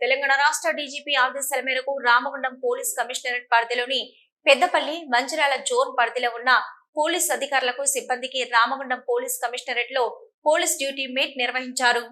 తెలంగాణ రాష్ట్ర డీజీపీ ఆదేశాల మేరకు రామగుండం పోలీస్ కమిషనరేట్ పరిధిలోని పెద్దపల్లి మంచిర్యాల జోన్ పరిధిలో ఉన్న పోలీస్ అధికారులకు సిబ్బందికి రామగుండం పోలీస్ కమిషనరేట్లో పోలీస్ డ్యూటీ మీట్ నిర్వహించారు.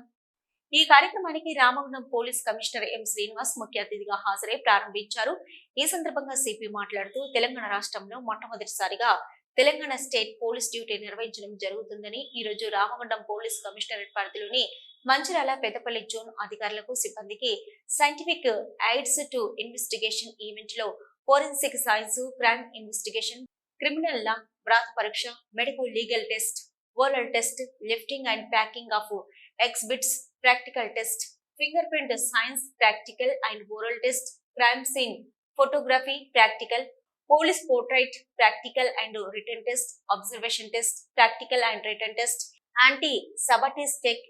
ఈ కార్యక్రమానికి Ramagundam police commissioner M Srinivas ముఖ్య అతిథిగా హాజరై ప్రారంభించారు. ఈ సందర్భంగా సిపి మాట్లాడుతూ తెలంగాణ రాష్ట్రంలో మొట్టమొదటిసారిగా తెలంగాణ స్టేట్ పోలీస్ డ్యూటీ నిర్వహించడం జరుగుతుందని ఈ రోజు రామగుండం పోలీస్ కమిషనరేట్ పరిధిలోని మంచిర్యాల పెద్దపల్లి జోన్ అధికారులకు సిబ్బందికి సైంటిఫిక్ ఎయిడ్స్ టు ఇన్వెస్టిగేషన్ ఈవెంట్లో forensic science crime investigation criminal law వ్రాత పరీక్ష medical legal test oral test lifting and packing of exhibits practical test finger print science practical and oral test crime scene photography practical police portrait practical and return test observation test practical and return test anti sabotage check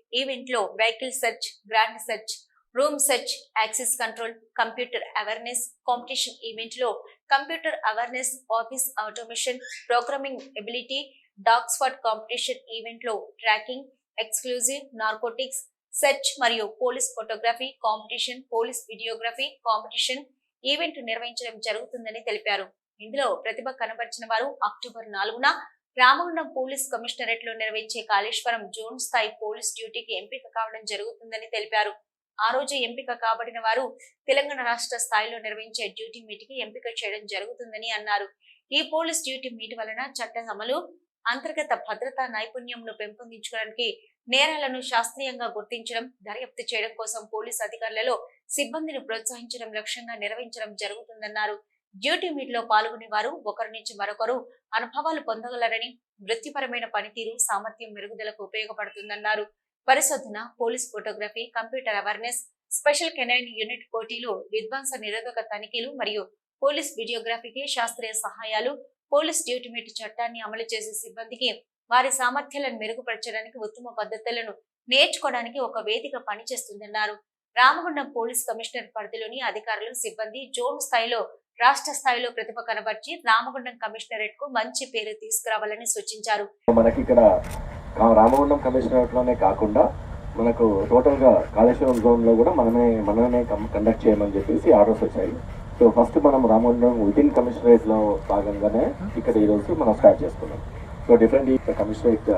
vehicle search ground search room search access control computer awareness competition ఈవెంట్లో computer awareness office automation programming ability డాక్స్ఫర్డ్ competition ఈవెంట్లో tracking exclusive narcotics search మరియు police photography competition police videography competition event నిర్వహించడం జరుగుతుందని తెలిపారు. ఇందులో ప్రతిభ కనబరిచిన వారు October నాలుగున Ramagundam police కమిషనరేట్లో నిర్వహించే కాళేశ్వరం జోన్ స్థాయి పోలీస్ డ్యూటీకి ఎంపిక కావడం జరుగుతుందని తెలిపారు. ఆ రోజు ఎంపిక కాబడిన వారు తెలంగాణ రాష్ట్ర స్థాయిలో నిర్వహించే డ్యూటీ మీట్కి ఎంపిక చేయడం జరుగుతుందని అన్నారు. ఈ పోలీస్ డ్యూటీ మీట్ వలన చట్ట అమలు అంతర్గత భద్రతా నైపుణ్యంను పెంపొందించుకోవడానికి నేరాలను శాస్త్రీయంగా గుర్తించడం దర్యాప్తు చేయడం కోసం పోలీస్ అధికారులలో సిబ్బందిని ప్రోత్సహించడం లక్ష్యంగా నిర్వహించడం జరుగుతుందన్నారు. డ్యూటీ మీట్లో పాల్గొనే వారు ఒకరి నుంచి మరొకరు అనుభవాలు పొందగలరని వృత్తిపరమైన పనితీరు సామర్థ్యం మెరుగుదలకు ఉపయోగపడుతుందన్నారు. పరిశోధన police photography computer awareness special canine unit పోటీలు విధ్వంస నిరోధక తనిఖీలు మరియు పోలీస్ వీడియోగ్రఫీకి శాస్త్రీయ సహాయాలు పోలీస్ డ్యూటీ మీట్ చట్టాన్ని అమలు చేసే సిబ్బందికి వారి సామర్థ్యాలను మెరుగుపరచడానికి ఉత్తమ పద్ధతులను నేర్చుకోవడానికి ఒక వేదిక పనిచేస్తుందన్నారు. రామగుండం పోలీస్ కమిషనర్ పరిధిలోని అధికారులు సిబ్బంది జోన్ స్థాయిలో రాష్ట్ర స్థాయిలో ప్రతిభ కనబర్చి రామగుండం కమిషనరేట్కు మంచి పేరు తీసుకురావాలని సూచించారు. మనకి ఇక్కడ రామగుండం కమిషనరేట్లోనే కాకుండా మనకు టోటల్గా కాళేశ్వరం జోన్లో కూడా మనమే మనమే కండక్ట్ చేయమని చెప్పేసి ఆర్డర్స్ వచ్చాయి. సో ఫస్ట్ మనం రామగుండం విదిన్ కమిషనరేట్లో భాగంగానే ఇక్కడ ఈ రోజు మనం స్టార్ట్ చేసుకున్నాం. సో డిఫరెంట్ కమిషనరేట్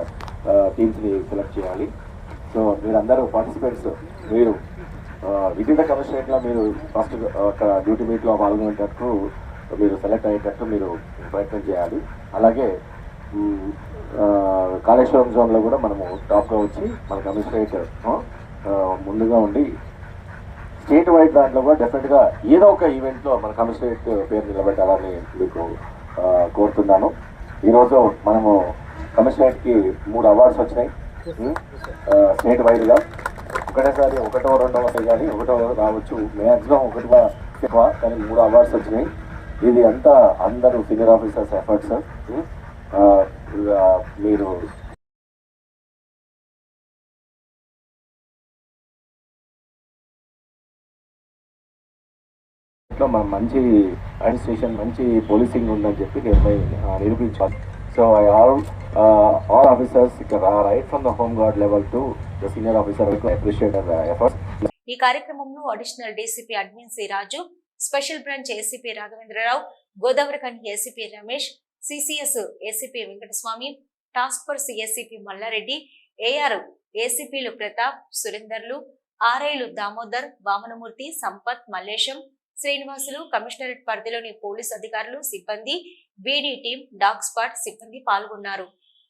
టీమ్స్ని సెలెక్ట్ చేయాలి. సో మీరందరూ పార్టిసిపేట్స్ మీరు వివిధ కమిషనరేట్లో మీరు ఫస్ట్ ఒక డ్యూటీ మీట్లో పాల్గొనేటట్టు మీరు సెలెక్ట్ అయ్యేటట్టు మీరు ప్రయత్నం చేయాలి. అలాగే కాళేశ్వరం జోన్లో కూడా మనము టాప్గా వచ్చి మన కమిషనరేట్ ముందుగా ఉండి స్టేట్ వైడ్ దాంట్లో కూడా డెఫినెట్గా ఏదో ఒక ఈవెంట్లో మన కమిషనరేట్ పేరు నిలబెట్టాలని మీకు కోరుతున్నాను. ఈరోజు మనము కమిషనరేట్కి మూడు అవార్డ్స్ వచ్చినాయి. స్టేట్ వైడ్గా ఒకటేసారి ఒకటో రెండో వస్తాయి కానీ ఒకటో రావచ్చు. మ్యాక్సిమం ఒకటిగా ఎక్కువ కానీ మూడు అవార్డ్స్ వచ్చినాయి. ఇది అంతా అందరూ సీనియర్ ఆఫీసర్స్ ఎఫర్ట్స్ మీరు లో మనం మంచి అడ్మినిస్ట్రేషన్ మంచి పోలీసింగ్ ఉందని చెప్పి నిర్ణయం నిరూపించాలి so I all all officers right from the home guard level to the senior officer appreciate ఈ కార్యక్రమంలో additional DCP admin C Raju special branch ACP Raghavendra Rao Godavarikhani ACP Ramesh CCS ACP Venkataswamy task force ACP Malla Reddy AR ఏసీపీలు Pratap సురేందర్లు ఆర్ఐలు Damodar Vamanamurthy Sampath Mallesham Srinivasulu commissionerate పరిధిలోని police అధికారులు సిబ్బంది beedi team dog spot సిబ్బంది పాల్గొన్నారు.